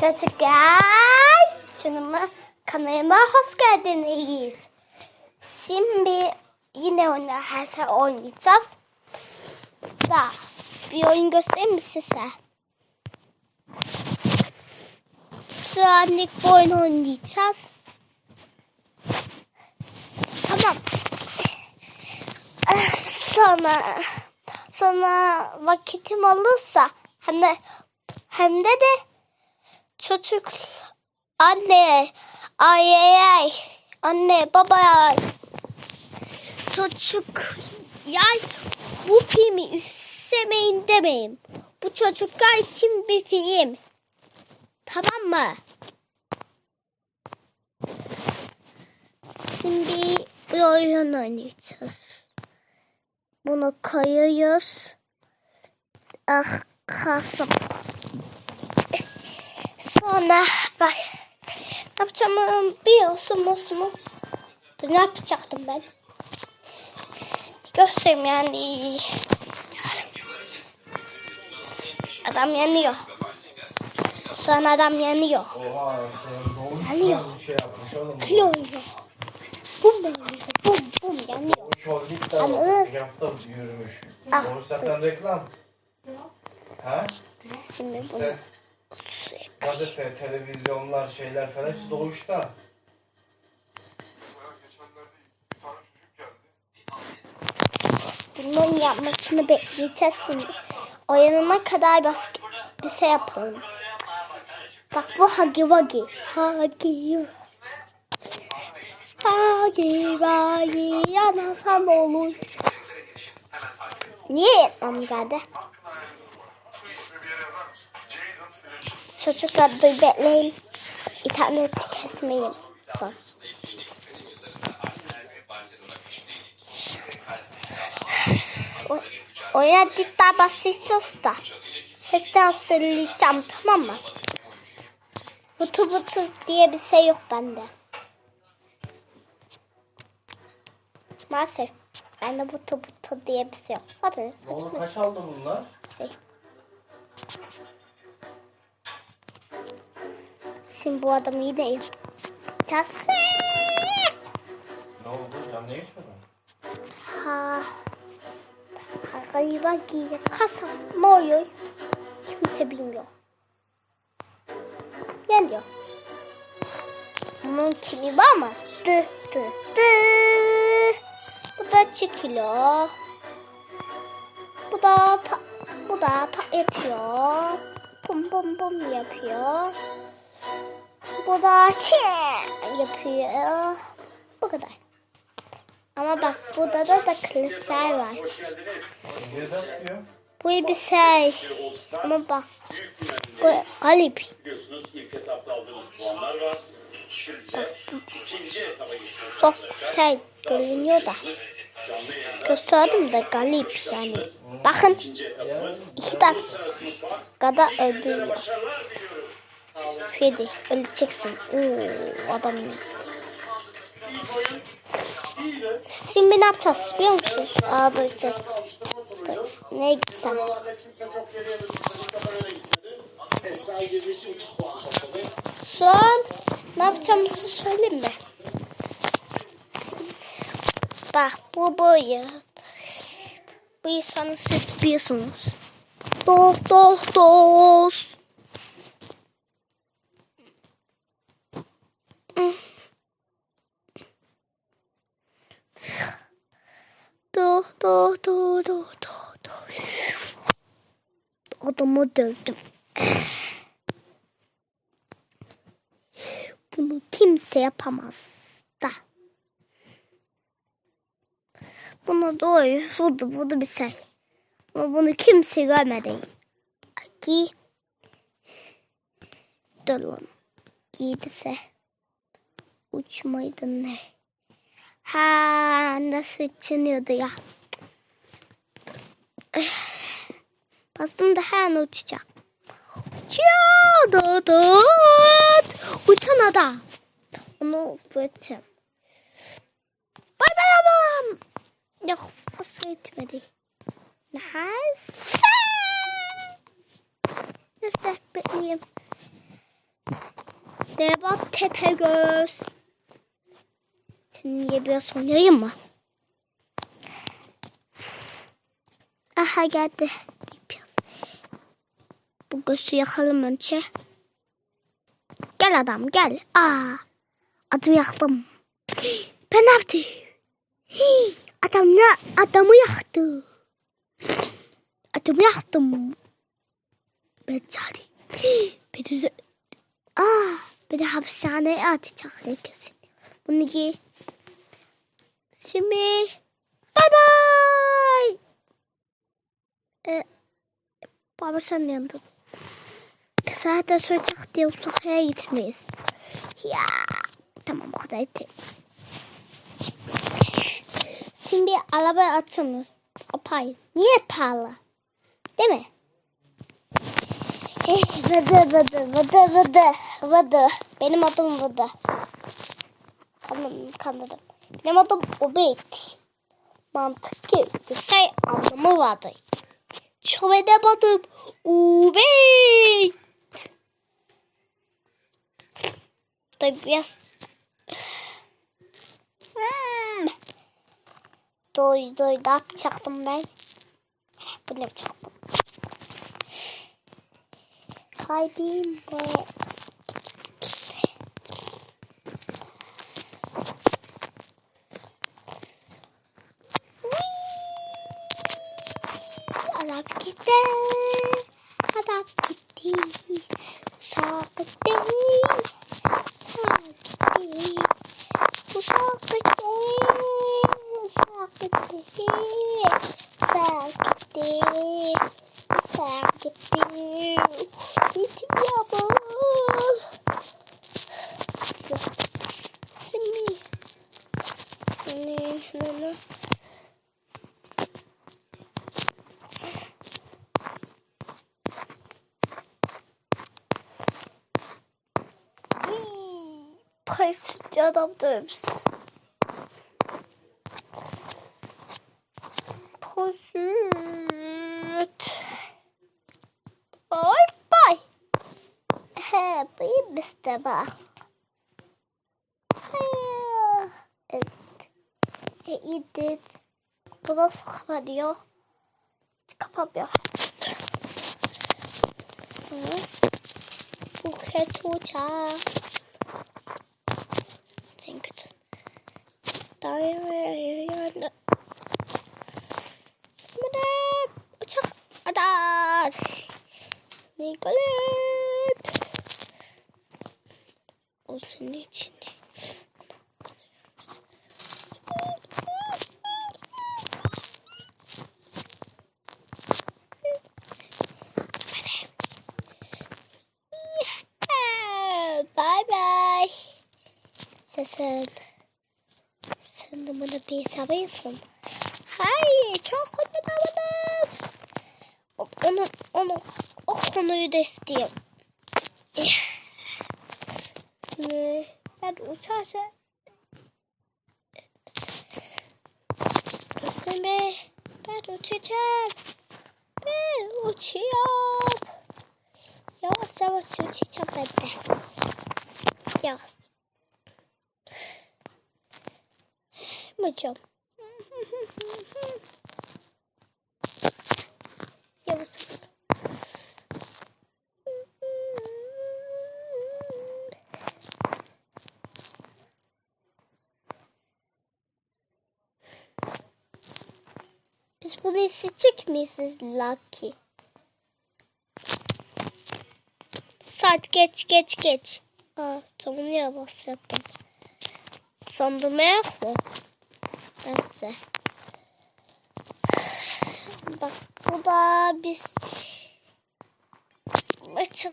Çocuklar, canıma kanalıma hoş geldiniz. Şimdi yine oyunu her oynayacağız. Da bir oyun göstereyim mi size? Şu an ilk bu oyunu oynayacağız. Tamam. Eh, Sonra sonra vakitim olursa hem de hem de de çocuk anne ay ay ay anne baba çocuk yay bu filmi istemeyin demeyin. Bu çocuklar için bir film. Tamam mı? Şimdi bir oyun oynayacağız. Bunu koyuyoruz. Ah kasım. Sonra bak. Ne yapacağımı biliyorsun mu? Ne yapacaktım ben? Göstereyim yani. Adam yanıyor. Sonra adam yanıyor. Oha Yanıyor. şey. Kilo oluyor. Bum bum bum bum yanıyor. Yalnız- de yaptım yürümüş. Ah. Zaten reklam. Ha? Şimdi İşte gazete, televizyonlar, şeyler falan hepsi doğuşta. bunun yapmasını bekleyeceğiz şimdi. Oyanana kadar bas bir şey yapalım. Bak bu Hagi Wagi. Hagi Hagi Wagi yanasan olur. Niye yapmam geldi? Çocuklar dur bekleyin. İnterneti kesmeyin. Bak. O- Oyuna cidden basacağız da. Sesi hazırlayacağım tamam mı? Butu butu diye bir şey yok bende. Maalesef. Bende butu butu diye bir şey yok. Hadi Oğlum kaç aldı bunlar? şey. Şimdi bu adamı yine yapacağız. Ne oldu? Can ne içmedin? Ha. Galiba giye kasa moyo. Kimse bilmiyor. Yanıyor. Bunun kimi var mı? Dı dı çıkıyor. Bu da pa bu da patlatıyor. Bum bum bum yapıyor. Bu da çiğ yapıyor. Bu kadar. Ama bak burada da, da kılıçlar var. Bu bir şey. Ama bak bu galip. Biliyorsunuz ilk etapta aldığımız puanlar var. Şimdi ikinci etapa geçiyoruz. Çok şey görünüyor da. Gösterdim de galip yani. Bakın iki dakikada öldürüyor. Freddy öleceksin. Oo, adam. Şimdi ne yapacağız biliyor musunuz? Aa böyle ses. Neye gitsem? Buralarda kimse çok geriye de düşmedi. kadar öne gitmedi. Esra 22,5 puan topladı. Şu an ne yapacağımızı söyleyeyim mi? Bak bu boyu. Bu insanı siz biliyorsunuz. Dost dost dost. Do do do do do do. Adamı dövdüm. Bunu kimse yapamaz da. Buna doğru vurdu vurdu bir şey. Ama bunu kimse görmedi. Ki dur lan. Giydiyse uçmaydı ne? Ha nasıl çınıyordu ya. Bastım da her an uçacak. Uçuyor. Uçan adam. Onu fırlatacağım. Bay bay babam. Yok fazla etmedi. Neyse. Neyse bekleyeyim. Devat Tepegöz. Seninle biraz oynayayım mı? Aha geldi. Bu gözü yakalım önce. Gel adam gel. Aa, adımı yaktım. Ben ne yaptım? Hii, Adam ne? Adamı yaktı. Adamı yaktım. Ben cari. Beni de... Aa, beni hapishaneye atacaklar kesin. Bunu giy. Şimdi bye bye. Ee, baba sen yandın. Zaten söyleyecek diye sokaya gitmeyiz. Ya tamam o kadar yeter. Şimdi arabayı açamıyoruz. Apay. Niye pahalı? Değil mi? Eh, vıdı vıdı vıdı vıdı vıdı. Benim adım vıdı. Tamam kanladım. Benim adım Ubeyt. Mantıklı bir şey anlamı vardı. Çok benim adım Ubeyt. Tabii biraz Doy doy ne yapacaktım ben? Bunu yapacaktım. Kalbimde Adam gitti. Adam gitti. Uçak gitti. Uçak gitti. Uçak gitti. Uçak gitti. Uçak gitti. Uçak gitti. Bitti ya bu. Şimdi. Ne ne ne. Paylaşıcı adam dövmüş. Poşet. Ay bay. He, bıyım isteme. Hayır. Evet. İyi Bu nasıl kapanıyor? Hiç. Bu kötü uçak. Sen kötü. Dayan. Mene uçak ada. Nicolet. O senin için. Bye bye. Sen sen de bana bir sabıyorsun. Hayır çok oynamadım. Onu, onu, o konuyu da istiyorum. Ben uçarsa Şimdi ben uçacağım. Ben uçuyorum. Yavaş yavaş uçacağım ben de. Yavaş. Hocam. Yavaş. Biz bunu isteyecek miyiz Lucky? Saat geç geç geç. Aa, tamam ya başlattım. Sandım ya. Neyse. Bak bu da biz açalım.